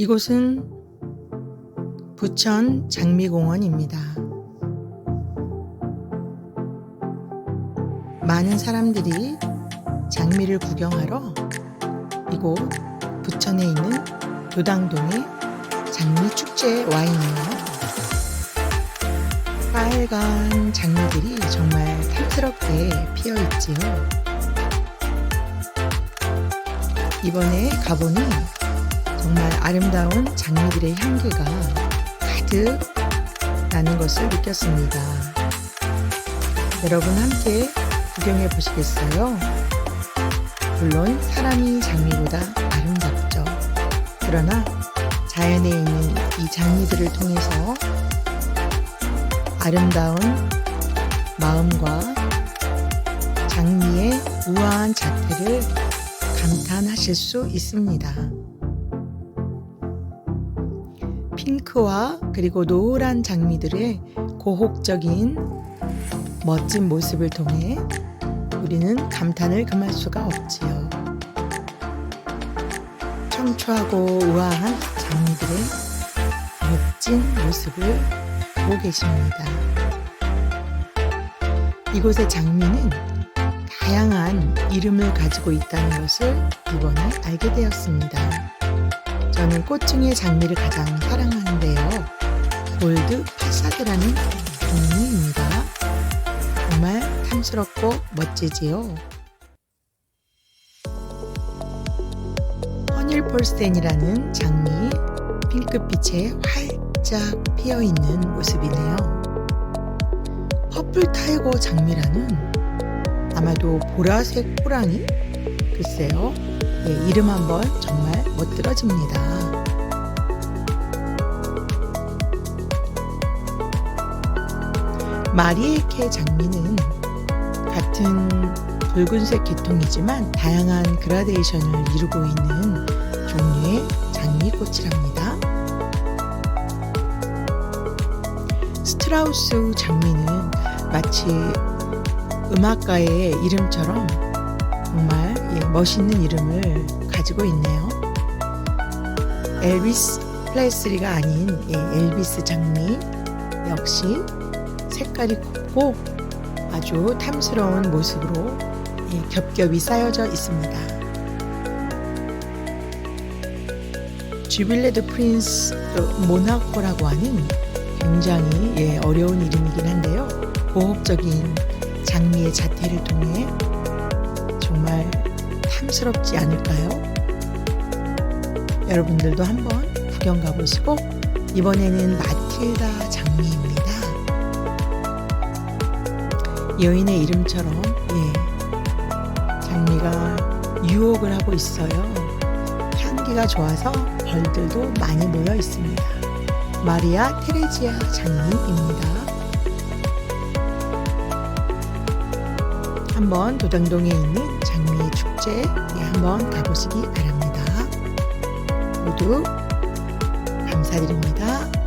이곳은 부천 장미공원입니다. 많은 사람들이 장미를 구경하러 이곳 부천에 있는 도당동의 장미 축제에 와 있네요. 빨간 장미들이 정말 탐스럽게 피어 있지요. 이번에 가보니 정말 아름다운 장미들의 향기가 가득 나는 것을 느꼈습니다. 여러분 함께 구경해 보시겠어요? 물론 사람이 장미보다 아름답죠. 그러나 자연에 있는 이 장미들을 통해서 아름다운 마음과 장미의 우아한 자태를 감탄하실 수 있습니다. 핑크와 그리고 노란 장미들의 고혹적인 멋진 모습을 통해 우리는 감탄을 금할 수가 없지요. 청초하고 우아한 장미들의 멋진 모습을 보고 계십니다. 이곳의 장미는 다양한 이름을 가지고 있다는 것을 이번에 알게 되었습니다. 저는 꽃 중에 장미를 가장 사랑하는데요. 골드 파사드라는 종류입니다. 정말 탐스럽고 멋지지요. 허닐폴센이라는 장미 핑크빛에 활짝 피어 있는 모습이네요. 퍼플 타이거 장미라는 아마도 보라색 호랑이? 글쎄요. 예, 이름 한번 정말 멋들어집니다. 마리에케 장미는 같은 붉은색 계통이지만 다양한 그라데이션을 이루고 있는 종류의 장미꽃이랍니다. 스트라우스 장미는 마치 음악가의 이름처럼 정말 예, 멋있는 이름을 가지고 있네요. 엘비스 플레스리가 아닌 예, 엘비스 장미 역시 색깔이 곱고 아주 탐스러운 모습으로 예, 겹겹이 쌓여져 있습니다. 주빌레드 프린스 모나코라고 하는 굉장히 예, 어려운 이름이긴 한데요. 고혹적인 장미의 자태를 통해 정말 탐스럽지 않을까요? 여러분들도 한번 구경 가보시고 이번에는 마틸다 장미입니다. 여인의 이름처럼 예, 장미가 유혹을 하고 있어요. 향기가 좋아서 벌들도 많이 모여 있습니다. 마리아 테레지아 장미입니다. 한번 도당동에 있는 장미 축제 예, 한번 가보시기 바랍니다. 모두 감사드립니다.